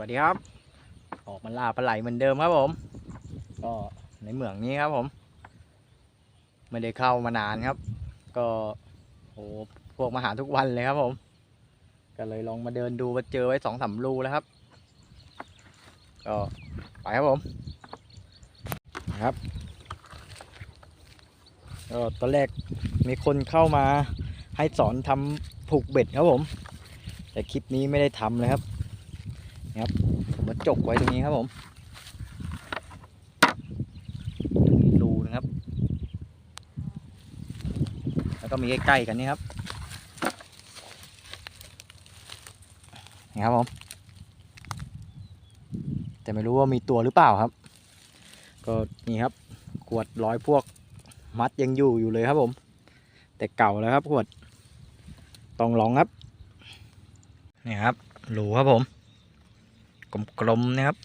วัสดีครับ ออกมาล่าปลาไหลเหมือนเดิมครับผม ก็ในเหมืองนี้ครับผม ไม่ได้เข้ามานานครับ ก็โอ้พวกมาหาทุกวันเลยครับผม ก็เลยลองมาเดินดูมาเจอไว้สองสามรูแล้วครับ ก็ไปครับผมครับก็ตอนแรกมีคนเข้ามาให้สอนทำผูกเบ็ดครับผม แต่คลิปนี้ไม่ได้ทำเลยครับ ครับผมมาจกไว้ตรงนี้ครับผมมีรูนะครับ แล้วก็มีใกล้ๆกันนี่ครับนี่ครับผมแต่ไม่รู้ว่ามีตัวหรือเปล่าครับ ก็นี่ครับ ขวดร้อยพวกมัดยังอยู่อยู่เลยครับผม แต่เก่าแล้วครับขวดต้องลองครับนี่ครับหรูครับผม กลมๆนะครับ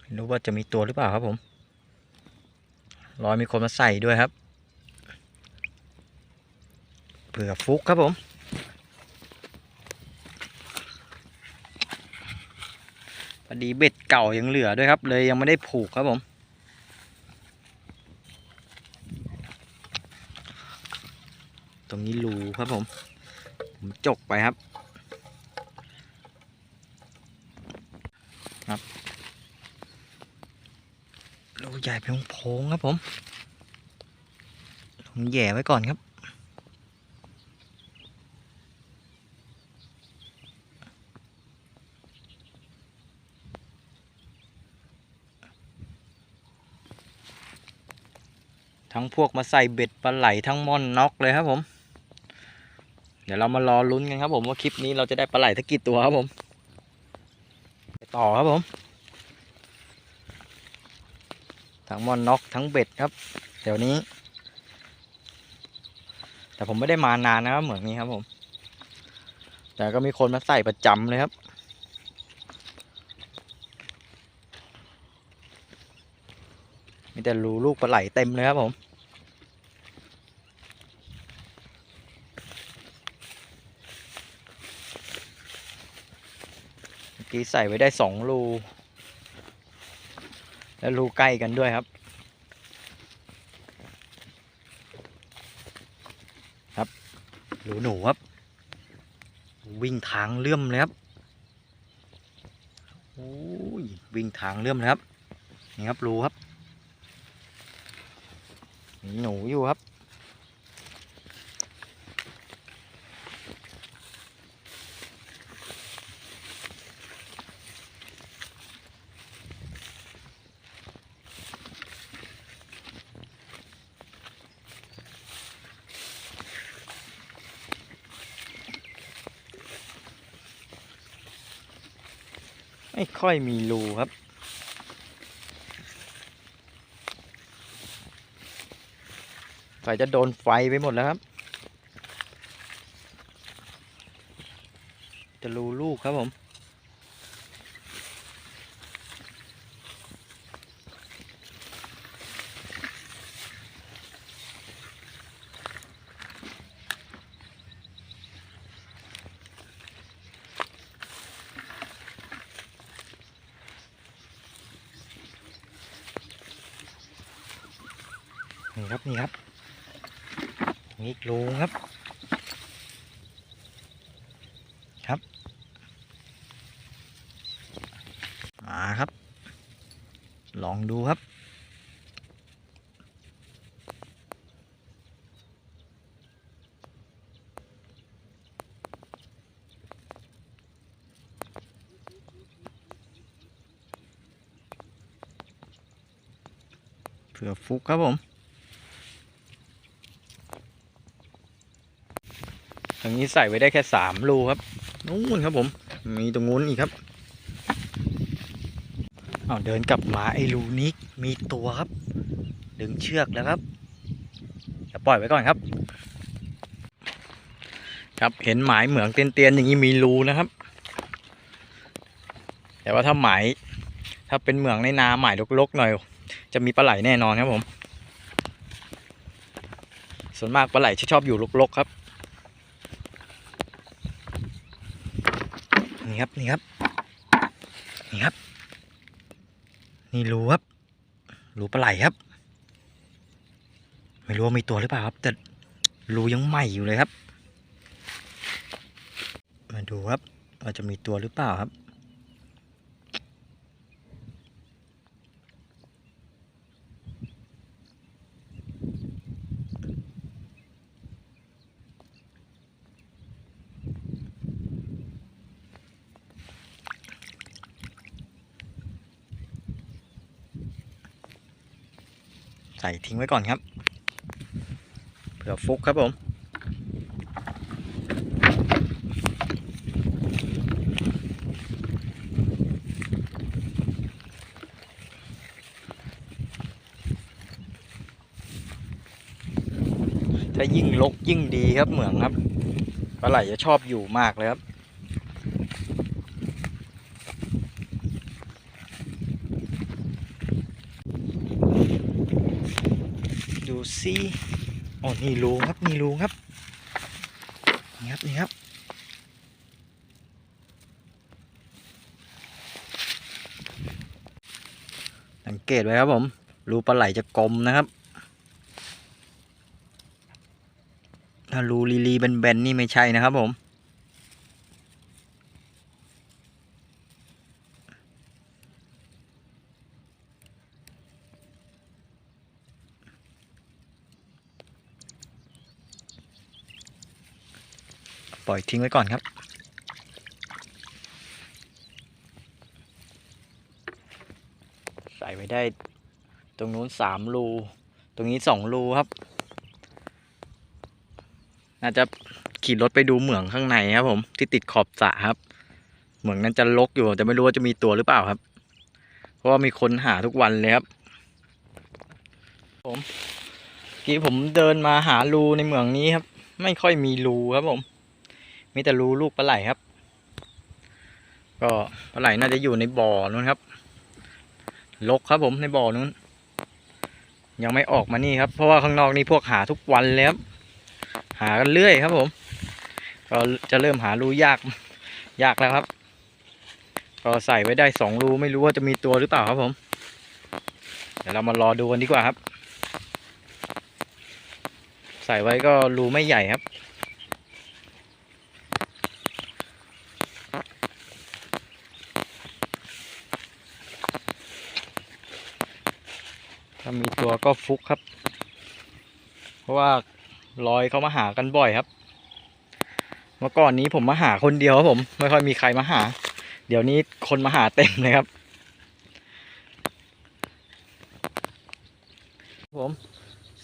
ไม่รู้ว่าจะมีตัวหรือเปล่าครับผมรอยมีคนมาใส่ด้วยครับเผื่อฟุกครับผม พอดีเบ็ดเก่ายังเหลือด้วยครับ เลยยังไม่ได้ผูกครับผมตรงนี้รูครับผมผม จกไปครับ ครับรูใหญ่เพียงโพงครับผม ผมแย่ไว้ก่อนครับ ทั้งพวกมาใส่เบ็ดปลาไหลทั้งม่อนน็อกเลยครับผม เดี๋ยวเรามารอลุ้นกันครับผมว่าคลิปนี้เราจะได้ปลาไหลทักกี่ตัวครับผมไปต่อครับผม ทั้งมอนน็อกทั้งเบ็ดครับ เดี๋ยวนี้ แต่ผมไม่ได้มานานนะครับเหมืองนี้ครับผม แต่ก็มีคนมาใส่ประจำเลยครับมีแต่รูลูกปลาไหลเต็มเลยครับผม เมื่อ กี้ใส่ไว้ได้สองรู แล้วรูใกล้กันด้วยครับ ครับรูหนูครับ วิ่งทางเลื่อมเลยครับโอ้ยวิ่งทางเลื่อมเลยครับ นี่ครับรูครับมีหนูอยู่ครับ ไม่ค่อยมีรูครับ ใส่จะโดนไฟไปหมดแล้วครับ จะรูลูกครับผม นี่ครับนี่ครับนี่อีกรูครับ ครับมาครับ ลองดูครับเผื่อฟุกครับผม ทางนี้ใส่ไว้ได้แค่สามรูครับนู้นครับผม มีตรงนู้นอีกครับเอาเดินกลับมาไอ้รูนี้มีตัวครับ ดึงเชือกแล้วครับจะปล่อยไว้ก่อนครับ ครับเห็นหมายเหมืองเตียนๆอย่างนี้มีรูนะครับ แต่ว่าถ้าหมายถ้าเป็นเหมืองในนาหมายลกๆหน่อย จะมีปลาไหลแน่นอนครับผม ส่วนมากปลาไหลชอบอยู่ลกๆครับ นี่ครับนี่ครับนี่ครับ นี่รูครับรูปลาไหลครับ ไม่รู้ว่ามีตัวหรือเปล่าครับ แต่รูยังใหม่อยู่เลยครับ มาดูครับว่าจะมีตัวหรือเปล่าครับ ส่ทิ้งไว้ก่อนครับ เผื่อฟุกครับผมถ้ายิ่งลกยิ่งดีครับเหมืองครับปลาไหลจะชอบอยู่มากเลยครับิอ๋อนี่รูครับนี่รูครับนี่ครับนี่ครับสังเกตไว้ครับผมรูปลาไหลจะกลมนะครับ ถ้ารูลีลีแบนๆนี่ไม่ใช่นะครับผม ปล่อยทิ้งไว้ก่อนครับ ใส่ไว้ได้ ตรงนู้นสามรู ตรงนี้สองรูครับน่าจะขี่รถไปดูเหมืองข้างในครับผมที่ติดขอบสระครับ เหมืองนั้นจะลกอยู่แต่ไม่รู้ว่าจะมีตัวหรือเปล่าครับ เพราะว่ามีคนหาทุกวันเลยครับ ผมกี้ผมเดินมาหารูในเหมืองนี้ครับ ไม่ค่อยมีรูครับผม มีแต่รูลูกปลาไหลครับ ก็ปลาไหลน่าจะอยู่ในบ่อนู้นครับ ลกครับผมในบ่อนู้น ยังไม่ออกมานี่ครับ เพราะว่าข้างนอกนี่พวกหาทุกวันเลยครับหากันเรื่อยครับผม ก็จะเริ่มหารูยากยากแล้วครับ ก็ใส่ไว้ได้สองรูไม่รู้ว่าจะมีตัวหรือเปล่าครับผม เดี๋ยวเรามารอดูกันดีกว่าครับ ใส่ไว้ก็รูไม่ใหญ่ครับ ถ้ามีตัว ก็ฟุกครับ เพราะว่าลอยเขามาหากันบ่อยครับ เมื่อก่อนนี้ผมมาหาคนเดียวครับผม ไม่ค่อยมีใครมาหา เดี๋ยวนี้คนมาหาเต็มเลยครับ ผม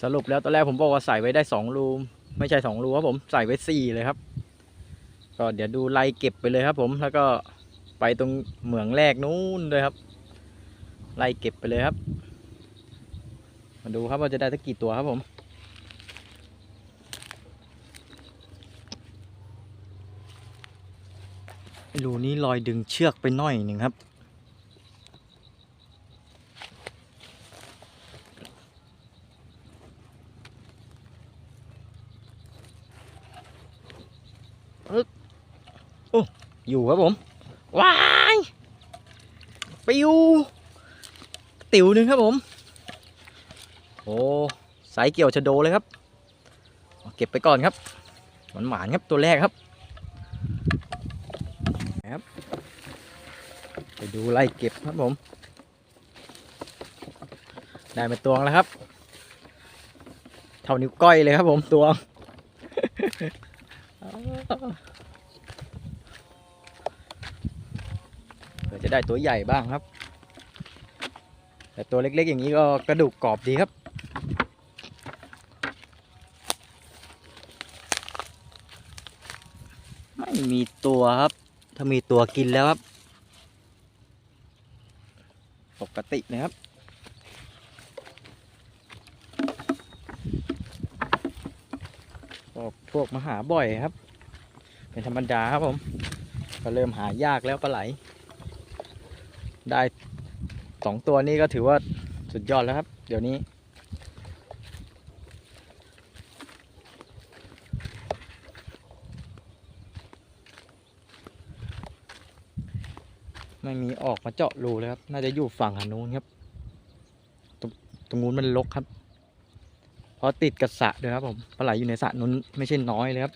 สรุปแล้วตอนแรกผมบอกว่าใส่ไว้ได้สองรูไม่ใช่สองรูครับผมใส่ไว้สี่เลยครับ ก็เดี๋ยวดูไล่เก็บไปเลยครับ ผมแล้วก็ไปตรงเหมืองแรกนู้นเลยครับ ไล่เก็บไปเลยครับ มาดูครับว่าจะได้สักกี่ตัวครับผม รูนี้ลอยดึงเชือกไปหน่อยหนึ่งครับอึ๊กโอ้ อยู่ครับผม ว้าย ไปิวติ๋วหนึ่งครับผม โอ้สายเกี่ยวชะโดเลยครับ เก็บไปก่อนครับหวานหวานๆครับตัวแรกครับครับ ไปดูไล่เก็บครับผม ได้มาตวงแล้วครับ เท่านิ้วก้อยเลยครับผมตวงเผื่อจะได้ตัวใหญ่บ้างครับ แต่ตัวเล็กๆอย่างนี้ก็กระดูกกรอบดีครับ ไม่มี ตัวครับ ถ้ามีตัวกินแล้วครับ ปกตินะครับ พวกพวกมาหาบ่อยครับ เป็นธรรมดาครับผม ก็เริ่มหายากแล้วปลาไหล ได้สองตัวนี้ก็ถือว่าสุดยอดแล้วครับ เดี๋ยวนี้ ออกมาเจาะรูเลยครับ น่าจะอยู่ฝั่งหันนู้นครับ ตรงตรงนู้นมันลกครับ เพราะติดกับสระด้วยครับผมปลาไหลอยู่ในสระนู้นไม่ใช่น้อยเลยครับ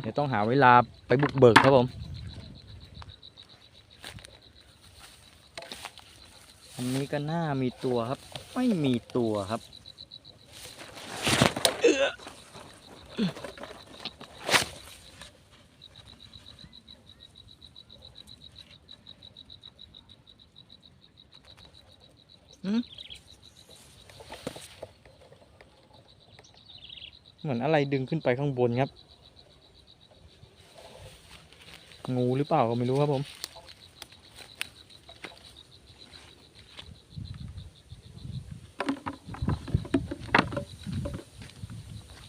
เดี๋ยวต้องหาเวลาไปบุกเบิกครับผมอันนี้ก็น่ามีตัวครับ ไม่มีตัวครับ เหมือนอะไรดึงขึ้นไปข้างบนครับ งูหรือเปล่าก็ไม่รู้ครับผม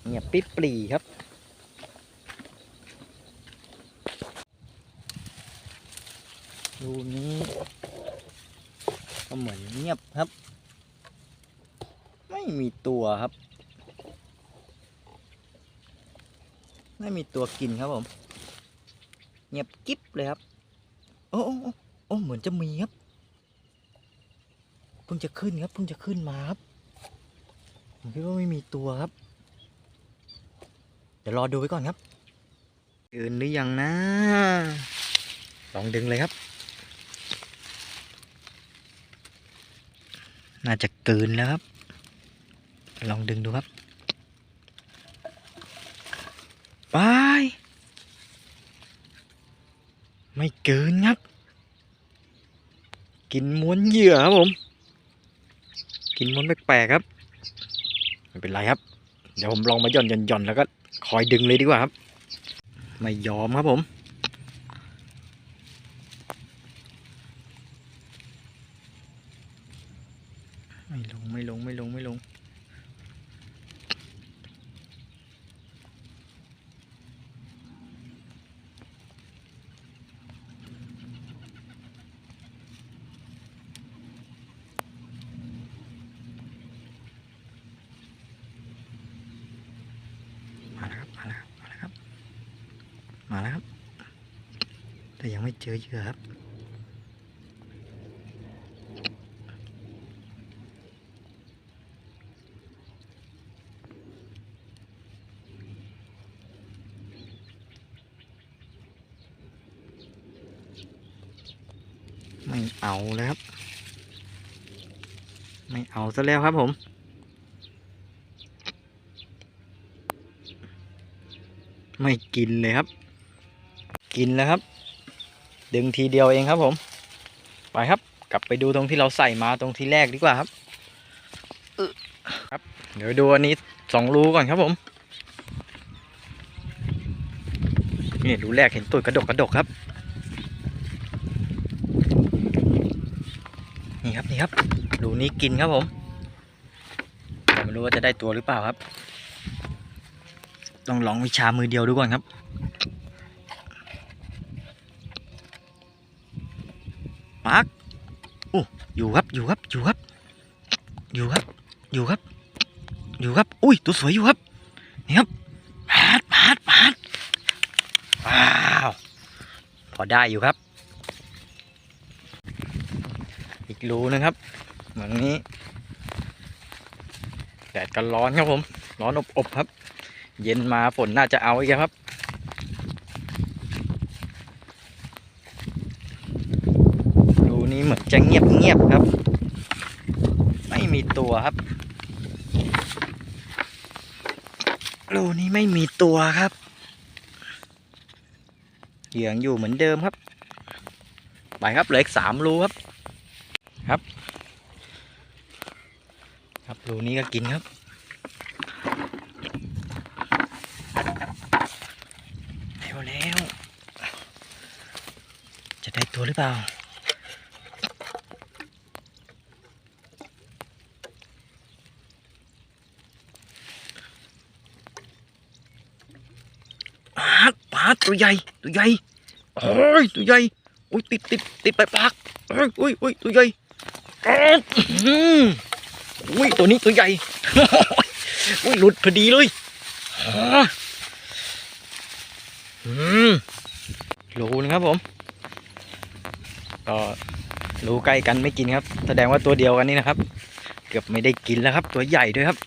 เงียปิดปลีครับ รูนี้ ก็เหมือนเงียบครับ ไม่มีตัวครับ ไม่มีตัวกินครับผม เงียบกิ๊บเลยครับโอ้โอ้โอ้โอ้เหมือนจะมีครับเพิ่งจะขึ้นครับเพิ่งจะขึ้นมาครับผมคิดว่าไม่มีตัวครับ เดี๋ยวรอดูไว้ก่อนครับเกินหรือยังนะ ลองดึงเลยครับ น่าจะเกินแล้วครับ ลองดึงดูครับไปไม่เกินครับ กินม้วนเหยื่อครับผม กินม้วนแปลกๆครับไม่เป็นไรครับ เดี๋ยวผมลองมาหย่อนหย่อนหย่อนแล้วก็คอยดึงเลยดีกว่าครับ ไม่ยอมครับผมลงไม่ลงไม่ลงไม่ลง มาแล้วครับ มาแล้วครับ มาแล้วครับ มาแล้วครับ แต่ยังไม่เจอเหยื่อครับไม่เอาแล้วครับ ไม่เอาซะแล้วครับผมไม่กินเลยครับ กินแล้วครับ ดึงทีเดียวเองครับผม ไปครับ กลับไปดูตรงที่เราใส่มาตรงที่แรกดีกว่าครับอึครับ เดี๋ยวดูอันนี้สองรูก่อนครับผม นี่รูแรกเห็นตูดกระดกกระดกครับ นี่ครับนี่ครับรูนี้กินครับผมแต่ไม่รู้ว่าจะได้ตัวหรือเปล่าครับ ต้องลองวิชามือเดียวดูก่อนครับักอู้อยู่ครับอยู่ครับอยู่ครับ อยู่ครับ อยู่ครับ อยู่ครับ อุ้ย ตัวสวยอยู่ครับนี่ครับปาดปาดปาดว้าวพอได้อยู่ครับ อีกรูนึงครับเหมือนนี้แดดก็ร้อนครับผม ร้อนอบๆครับ เย็นมาฝนน่าจะเอาอีกครับ รูนี้เหมือนจะเงียบเงียบๆครับ ไม่มี ตัวครับรูนี้ไม่มีตัวครับ เหยื่อยังอยู่เหมือนเดิมครับ ไปครับเหลืออีกสามรูครับ ครับ ครับรูนี้ก็กินครับ แล้วแล้ว จะได้ตัวหรือเปล่า ปาดปาด ตัวใหญ่ ตัวใหญ่โอ้ยตัวใหญ่อุ้ยติดติดติดไปปากเอ้ยอุ้ยอุ้ยตัวใหญ่อืมอุ้ยตัวนี้ตัวใหญ่อุ้ยหลุดพอดีเลยอ่าอืมรูนะครับผมก็รูใกล้กันไม่กินครับ แสดงว่าตัวเดียวกันนี่นะครับ เกือบไม่ได้กินแล้วครับ ตัวใหญ่ด้วยครับ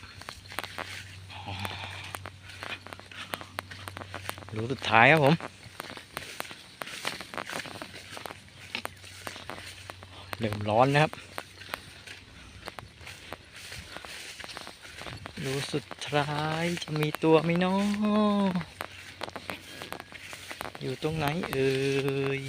รูสุดท้ายครับผมเริ่มร้อนนะครับรูสุดท้ายจะมีตัวไหมเนาะอยู่ตรงไหนเอ่ย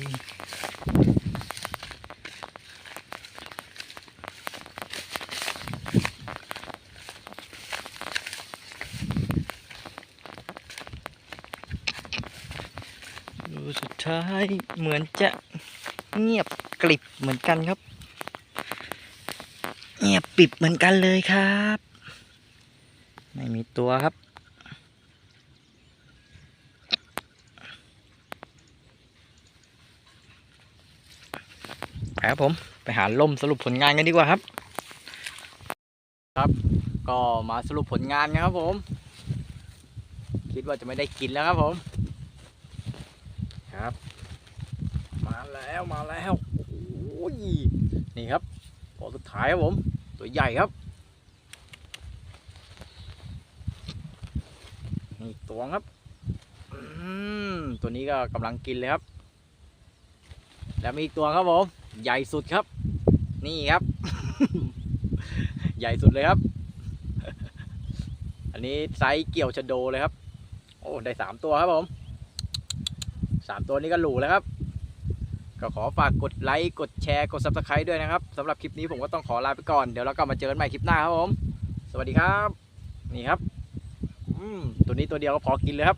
รูสุดท้าย เหมือนจะเงียบกริบเหมือนกันครับ เงียบปิบเหมือนกันเลยครับ ไม่มีตัวครับ ไปครับผมไปหาล่มสรุปผลงานกันดีกว่าครับ ครับก็มาสรุปผลงานกันครับผม คิดว่าจะไม่ได้กินแล้วครับผม ครับ มาแล้วมาแล้วโอ้ย นี่ครับตัวสุดท้ายครับผม ตัวใหญ่ครับนี่ตัวครับอืมตัวนี้ก็กำลังกินเลยครับ แล้วมีอีกตัวครับผม ใหญ่สุดครับ นี่ครับ ใหญ่สุดเลยครับ อันนี้ไซส์เกี่ยวชะโดเลยครับ โอ้ ได้สามตัวครับผมสามตัวนี้ก็หลูแล้วครับ ก็ขอฝากกดไลค์กดแชร์กด subscribe ด้วยนะครับสำหรับคลิปนี้ผมก็ต้องขอลาไปก่อนเดี๋ยวเรากลับมาเจอกันใหม่คลิปหน้าครับผม สวัสดีครับ นี่ครับ อืมตัวนี้ตัวเดียวก็พอกินเลยครับ